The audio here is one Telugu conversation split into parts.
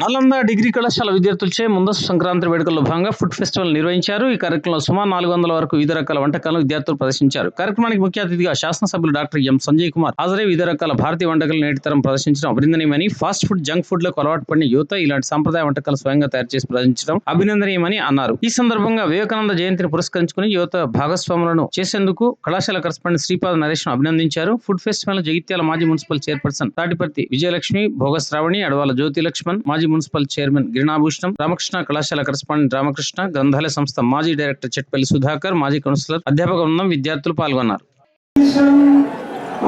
నలంద డిగ్రీ కళాశాల విద్యార్థులచే ముందస్తు సంక్రాంతి వేడుకల్లో భాగంగా ఫుడ్ ఫెస్టివల్ నిర్వహించారు. ఈ కార్యక్రమంలో సుమారు నాలుగు వందల వరకు వివిధ రకాల వంటకాలను విద్యార్థులు ప్రదర్శించారు. కార్యక్రమానికి ముఖ్య అతిథిగా శాసనసభ్యులు డాక్టర్ ఎం సంజయ్ కుమార్ హాజరై వివిధ రకాల భారతీయ వంటకాలు నేటి తరం ప్రదర్శించడం అభినందనీయమని ఫాస్ట్ ఫుడ్ జంక్ ఫుడ్లకు అలవాటు పడిన యువత ఇలాంటి సాంప్రదాయ వంటకాలు స్వయంగా తయారు చేసి ప్రదర్శించడం అభినందనీయమని అన్నారు. ఈ సందర్భంగా వివేకానంద జయంతిని పురస్కరించుకుని యువత భాగస్వాములను చేసేందుకు కళాశాల కరస్పాండెంట్ శ్రీపాద నరేష్ను అభినందించారు. ఫుడ్ ఫెస్టివల్ జగిత్యాల మాజీ మున్సిపల్ చైర్పర్సన్ తాటిపర్తి విజయలక్ష్మి భోగశ్రావణి అడవాల జ్యోతి లక్ష్మణ్ మాజీ మున్సిపల్ చైర్మన్ గిరినాభూషణం రామకృష్ణ కళాశాల కరస్పాండెంట్ రామకృష్ణ గ్రంథాలయ సంస్థ మాజీ డైరెక్టర్ చెట్పల్లి సుధాకర్ మాజీ కౌన్సిలర్ అధ్యాపక బృందం విద్యార్థులు పాల్గొన్నారు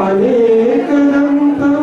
అనేకదంతం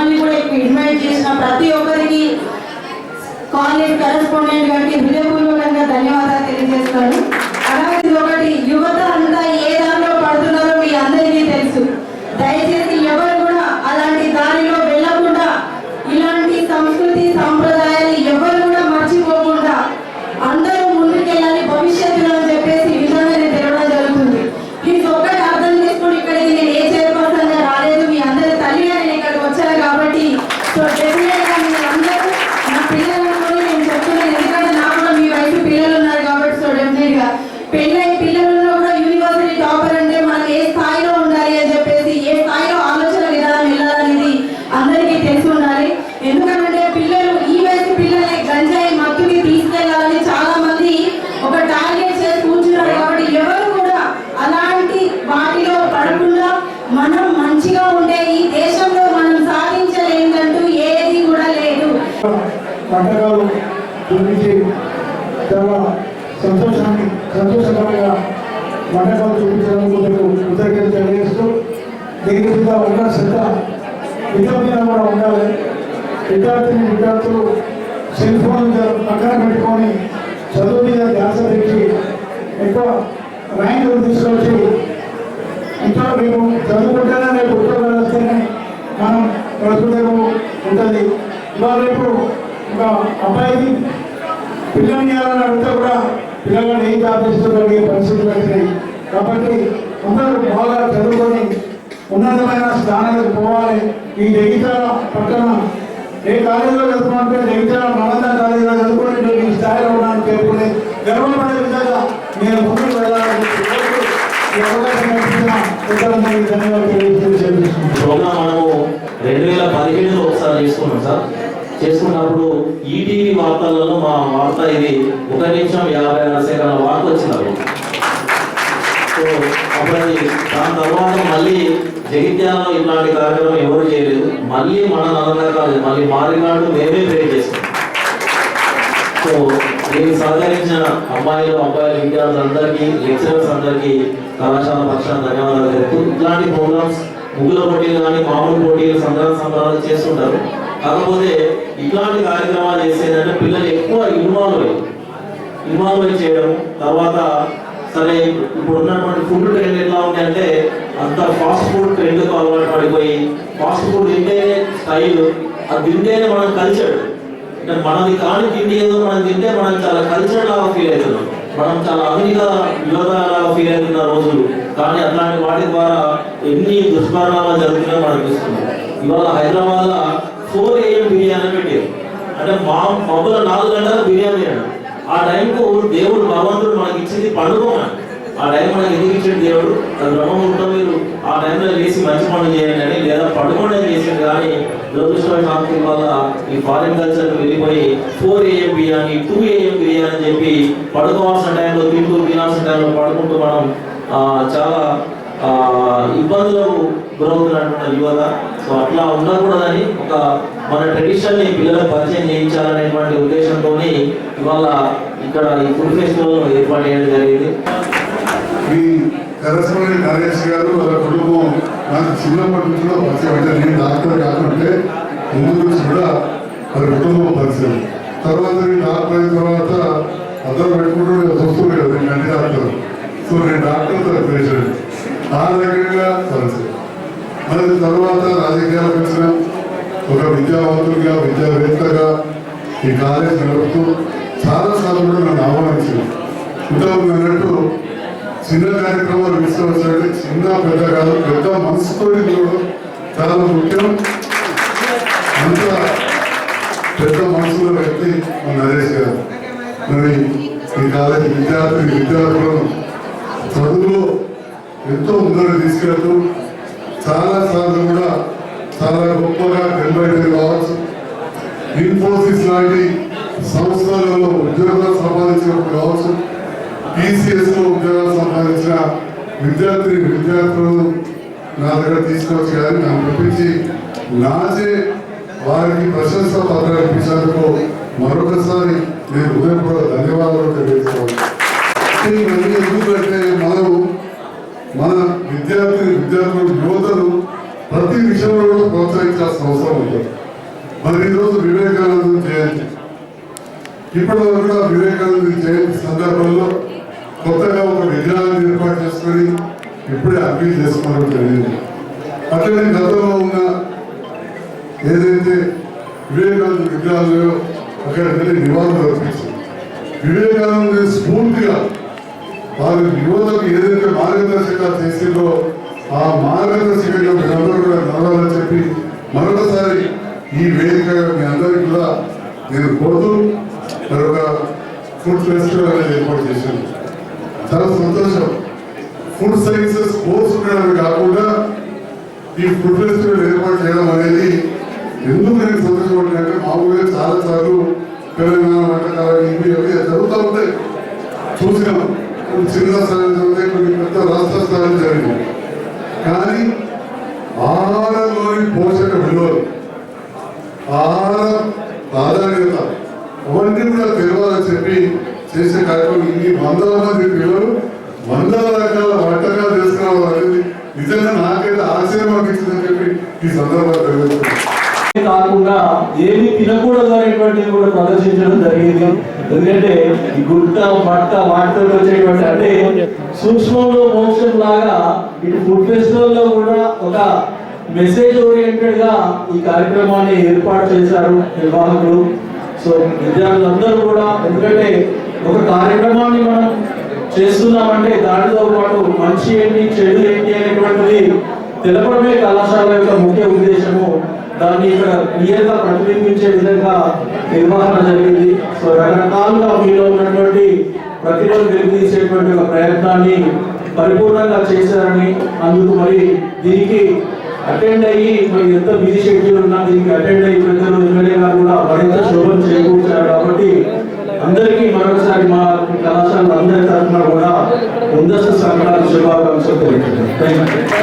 మమ్మల్ని కూడా ఇక్కడ ఇన్వైట్ చేసిన ప్రతి ఒక్కరికి కాలేజ్ కరెస్పాండెంట్ గారికి హృదయపూర్వకంగా ధన్యవాదాలు తెలియజేస్తాను అలాగే ఇది ఒకటి యువత అంతా ఏ దారిలో పడుతున్నారో మీ అందరికీ తెలుసు. దయచేసి ఎవరు వంటకాలు చూపించి చాలా సంతోషాన్ని సంతోషకరంగా వంటకాలు చూపించడానికి మీకు కృతజ్ఞత తెలియజేస్తూ దీని మీద ఉన్న శ్రద్ధ విద్య మీద కూడా ఉండాలి. విద్యార్థిని విద్యార్థులు సెల్ ఫోన్ పక్కన పెట్టుకొని చదువు మీద ధ్యాస పెట్టి ఎక్కువ ర్యాంకులు తీసుకొచ్చి ఇంట్లో మేము చదువుకుంటేనే రేపు ఉద్యోగాలు వస్తేనే మనం బ్రతుకుదేమో ఉంటుంది. ఇవాళ రేపు ఒక అబ్బాయి పిల్లల్ని చేయాలని అడిగితే కూడా పిల్లలను ఏం జాబ్ చేస్తున్నారు పరిస్థితులు వచ్చినాయి. కాబట్టి అందరూ బాగా చదువుకొని ఉన్నతమైన స్థానాలకు పోవాలి. ఈ జగితాల పట్టణ ఏ కాలేజీలో చదువుకుంటే జగితాల నలంద కాలేజీలో చదువుకుంటే నేను ఈ స్థాయిలో ఉన్నాను చెప్పుకుని గర్వపడే విధంగా నేను ముందుకు వెళ్ళాలని కోరుతూ ధన్యవాదాలు మనము రెండు వేల పదిహేడులో ఒకసారి చేసుకున్నాం సార్. చేసుకున్నప్పుడు ఈటీవీ వార్తలలో మా వార్త ఇది ఒక నిమిషం యాభై ఆరు సెకండ్ల వార్త వచ్చింది సో అప్పుడు అది దాని తర్వాత మళ్ళీ జగిత్యాలలో ఇలాంటి కార్యక్రమం ఎవరు చేయలేదు. మళ్ళీ మన నలంద కాలేజ్ మళ్ళీ మారినాడు మేమే ప్రేర్ చేస్తాం సో దీనికి సహకరించిన అమ్మాయిలు అబ్బాయిలు విద్యార్థులందరికీ లెక్చరర్స్ అందరికీ కళాశాల పక్షాన ధన్యవాదాలు తెలుపుతూ ఇలాంటి ప్రోగ్రామ్స్ ముగ్గుల పోటీలు కానీ మామూలు పోటీలు సంగ్రహ సంబరాలు చేస్తుంటారు. కాకపోతే ఇట్లాంటి కార్యక్రమాలు చేసేదంటే పిల్లలు ఎక్కువ ఇన్వాల్వ్ అయ్యి ఇన్వాల్వ్ అయి చేయడం తర్వాత సరే ఇప్పుడు ఉన్నటువంటి ఫుడ్ ట్రెండ్ ఎట్లా ఉంది అంటే అంత ఫాస్ట్ ఫుడ్ ట్రెండ్కు అలవాటు పడిపోయి ఫాస్ట్ ఫుడ్ తింటేనే స్టైల్ అది తింటేనే మనం కల్చర్ అంటే మనది కాని తిండి ఏదో మనం తింటే మనం చాలా కల్చర్ లాగా ఫీల్ అవుతున్నాం. మనం చాలా ఆధునిక యువతలాగా ఫీల్ అవుతున్న రోజులు. కానీ అట్లాంటి వాటి ద్వారా ఎన్ని దుష్పరిణామాలు జరుగుతున్నాయో మనం చూస్తున్నాం ఇవాళ హైదరాబాద్లో ఫోర్ ఏఎం బిర్యానీ పెట్టారు. అంటే మా మబ్బుల నాలుగు గంటలకు బిర్యానీ ఆ టైంకు దేవుడు భగవంతుడు మనకి ఇచ్చింది పండుగ ఆ టైం మనకి ఎందుకు ఇచ్చాడు దేవుడు? అది బ్రహ్మముహూర్తం మీరు ఆ టైంలో వేసి మంచి పనులు చేయండి అని లేదా పడుకోండి అని చేసింది కానీ దురదృష్టమైన వల్ల ఈ ఫారిన్ కల్చర్ వెళ్ళిపోయి four AM biryani two AM biryani అని చెప్పి పడుకోవాల్సిన టైంలో తింటూ తినాల్సిన టైంలో పడుకుంటూ మనం చాలా ఇబ్బందులకు గురవుతున్నటువంటి యువత సో అట్లా ఉండకూడదని ఒక మన ట్రెడిషన్ని పిల్లలకు పరిచయం చేయించాలనేటువంటి ఉద్దేశంతో ఇవాళ ఇక్కడ ఈ ఫుడ్ ఫెస్టివల్ ఏర్పాటు చేయడం జరిగింది. ఈ కరస్మణి నరేష్ గారు వాళ్ళ కుటుంబం నాకు చిన్నప్పటి నుంచి కూడా పరిచయం. అంటే నేను డాక్టర్ కాకుంటే ముందు నుంచి కూడా వాళ్ళ కుటుంబం పరిచయం. తర్వాత నేను డాక్టర్ అయిన తర్వాత అందరూ పెట్టుకుంటూ చూస్తుంది కదా నేను అంటే డాక్టర్ సో నేను డాక్టర్ తన పేషెంట్ ఆ రకంగా పరిచయం. మరి తర్వాత రాజకీయాలకు వచ్చిన ఒక విద్యావంతుడిగా విద్యావేత్తగా ఈ కాలేజ్ నడుపుతూ చాలా సార్లు కూడా నన్ను ఆహ్వానించింది. ఇంతవరకు అన్నట్టు చిన్న కార్యక్రమాలు విశ్వసించండి చిన్న పెద్ద కాదు పెద్ద మనసుతో చాలా ముఖ్యం. అంత పెద్ద మనసులో వ్యక్తి మన నరేష్ గారు. మరి ఈ కాలేజీ విద్యార్థి విద్యార్థులను చదువులో ఎంతో ముందర తీసుకెళ్తూ చాలా సార్లు కూడా చాలా గొప్పగా నిలబడి కావచ్చు. ఇన్ఫోసిస్ లాంటి సంస్థలలో ఉద్యోగాలు సంపాదించినప్పుడు కావచ్చు. టీసీఎస్లో ఉద్యోగాలు సంపాదించిన విద్యార్థి విద్యార్థులను నా దగ్గర తీసుకోవచ్చు కానీ నన్ను పిలిపించి నాచే వారికి ప్రశంస పత్రాలు ఇప్పించినందుకు ఇప్పటి వరకు కూడా వివేకానంద జయంతి సందర్భంలో కొత్తగా ఒక విగ్రహాన్ని ఏర్పాటు చేసుకొని ఇప్పుడే అప్పీల్ చేసుకోవడం జరిగింది. అట్లనే గతంలో ఉన్న ఏదైతే వివేకానంద విగ్రహాలు అక్కడ వెళ్ళి నివాళులు అర్పించింది వివేకానంద స్ఫూర్తిగా వారి యువతకు ఏదైతే మార్గదర్శకాలు చేసిందో ఆ మార్గదర్శకంగా మీరందరూ కూడా నడవాలని చెప్పి మరొకసారి ఈ వేదిక మీ అందరికీ కూడా నేను కోరుతూ మరొక ఫుడ్ ఫెస్టివల్ అనేది ఏర్పాటు చేశాను చాలా సంతోషం. ఫుడ్ సైన్సెస్ కోర్స్ ఉండడమే కాకుండా ఈ ఫుడ్ ఫెస్టివల్ ఏర్పాటు చేయడం అనేది ఎందుకు నేను సంతోషపడ్డానంటే మామూలుగా చాలా సార్లు తెలంగాణ వంటకాలు ఇవి అవి జరుగుతూ ఉంటాయి. చూసినాం. కొన్ని చిన్న స్థాయిలో జరిగితే కొన్ని పెద్ద రాష్ట్ర స్థాయిలో జరిగింది కానీ ఆహారంలోని పోషక విలువలు ఆహార ప్రాధాన్యత అవన్నీ కూడా తెలవాలని చెప్పి చేసే కార్యక్రమం ఇన్ని వందల మంది పిల్లలు వందల రకాల వంటకాలు చేసుకురావాలి అనేది నిజంగా నాకైతే ఆశ్చర్యం అనిపించిందని చెప్పి ఈ సందర్భంగా తెలియజేస్తున్నాను. కాకుండా ఏమి తినకూడదు అనేటువంటిది కూడా ప్రదర్శించడం జరిగింది. ఎందుకంటే ఈ గుట్ట మట్ట వాటితో వచ్చేటువంటి అంటే సూక్ష్మంలో మోక్షం లాగా ఇటు ఫుడ్ ఫెస్టివల్లో కూడా ఒక మెసేజ్ ఓరియంటెడ్గా ఈ కార్యక్రమాన్ని ఏర్పాటు చేశారు నిర్వాహకులు. సో విద్యార్థులందరూ కూడా ఎందుకంటే ఒక కార్యక్రమాన్ని మనం చేస్తున్నామంటే దానితో పాటు మంచి ఏంటి చెడు ఏంటి అనేటువంటిది తెలపడమే కళాశాల యొక్క ముఖ్య ఉద్దేశము. దాన్ని ఇక్కడ క్లియర్గా ప్రతిబింబించే విధంగా నిర్వహణ జరిగింది. సో రకరకాలుగా మీలో ఉన్నటువంటి ప్రతిభను వెలుగుతీసేటువంటి ఒక ప్రయత్నాన్ని పరిపూర్ణంగా చేశారని అందుకు మరి దీనికి అటెండ్ అయ్యి మరి ఎంత బిజీ షెడ్యూల్ ఉన్నా దీనికి అటెండ్ అయ్యి పెద్దలు ఎమ్మెల్యే గారు కూడా మరింత శోభం చేకూర్చారు కాబట్టి అందరికీ మరొకసారి మా కళాశాల అందరి తరఫున కూడా ముందస్తు సంక్రాంతి శుభాకాంక్షలు తెలియజేస్తాను